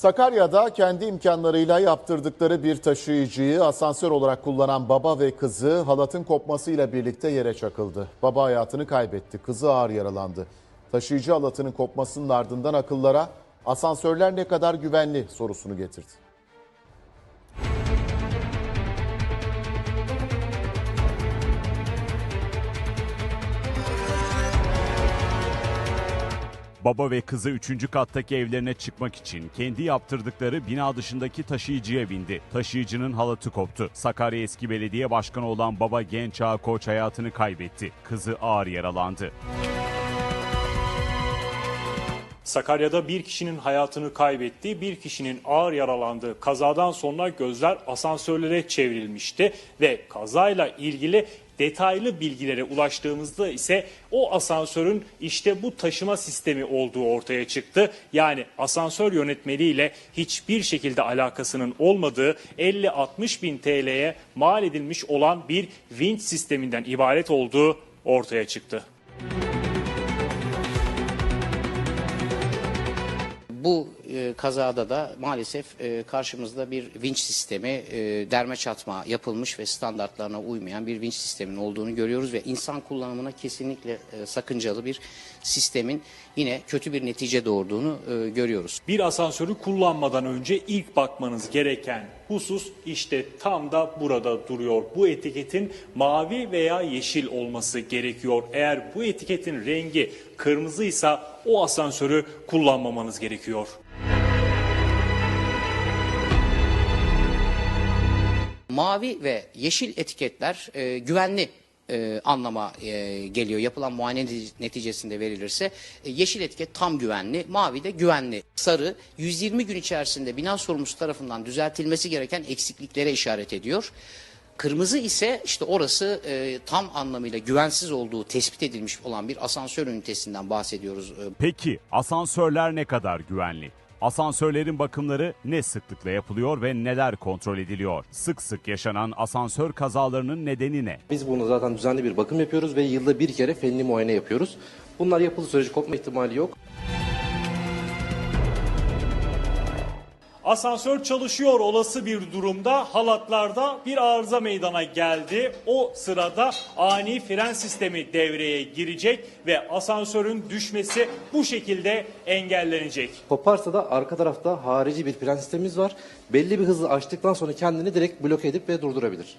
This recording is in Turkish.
Sakarya'da kendi imkanlarıyla yaptırdıkları bir taşıyıcıyı asansör olarak kullanan baba ve kızı halatın kopmasıyla birlikte yere çakıldı. Baba hayatını kaybetti, kızı ağır yaralandı. Taşıyıcı halatının kopmasının ardından akıllara asansörler ne kadar güvenli sorusunu getirdi. Baba ve kızı 3. kattaki evlerine çıkmak için kendi yaptırdıkları bina dışındaki taşıyıcıya bindi. Taşıyıcının halatı koptu. Sakarya Eski Belediye Başkanı olan baba Genç Ağa Koç hayatını kaybetti. Kızı ağır yaralandı. Sakarya'da bir kişinin hayatını kaybettiği, bir kişinin ağır yaralandığı kazadan sonra gözler asansörlere çevrilmişti ve kazayla ilgili detaylı bilgilere ulaştığımızda ise o asansörün işte bu taşıma sistemi olduğu ortaya çıktı. Yani asansör yönetmeliğiyle hiçbir şekilde alakasının olmadığı 50-60 bin TL'ye mal edilmiş olan bir vinç sisteminden ibaret olduğu ortaya çıktı. Bu e, kazada da maalesef e, karşımızda bir vinç sistemi, e, derme çatma yapılmış ve standartlarına uymayan bir vinç sisteminin olduğunu görüyoruz ve insan kullanımına kesinlikle e, sakıncalı bir sistemin yine kötü bir netice doğurduğunu e, görüyoruz. Bir asansörü kullanmadan önce ilk bakmanız gereken husus işte tam da burada duruyor. Bu etiketin mavi veya yeşil olması gerekiyor. Eğer bu etiketin rengi kırmızıysa o asansörü kullanmamanız gerekiyor. Mavi ve yeşil etiketler e, güvenli e, anlama e, geliyor. Yapılan muayene neticesinde verilirse e, yeşil etiket tam güvenli, mavi de güvenli. Sarı 120 gün içerisinde bina sorumlusu tarafından düzeltilmesi gereken eksikliklere işaret ediyor. Kırmızı ise işte orası e, tam anlamıyla güvensiz olduğu tespit edilmiş olan bir asansör ünitesinden bahsediyoruz. E, Peki asansörler ne kadar güvenli? Asansörlerin bakımları ne sıklıkla yapılıyor ve neler kontrol ediliyor? Sık sık yaşanan asansör kazalarının nedeni ne? Biz bunu zaten düzenli bir bakım yapıyoruz ve yılda bir kere fenli muayene yapıyoruz. Bunlar yapıldığı sürece kopma ihtimali yok. Asansör çalışıyor olası bir durumda halatlarda bir arıza meydana geldi. O sırada ani fren sistemi devreye girecek ve asansörün düşmesi bu şekilde engellenecek. Koparsa da arka tarafta harici bir fren sistemimiz var. Belli bir hızı aştıktan sonra kendini direkt bloke edip ve durdurabilir.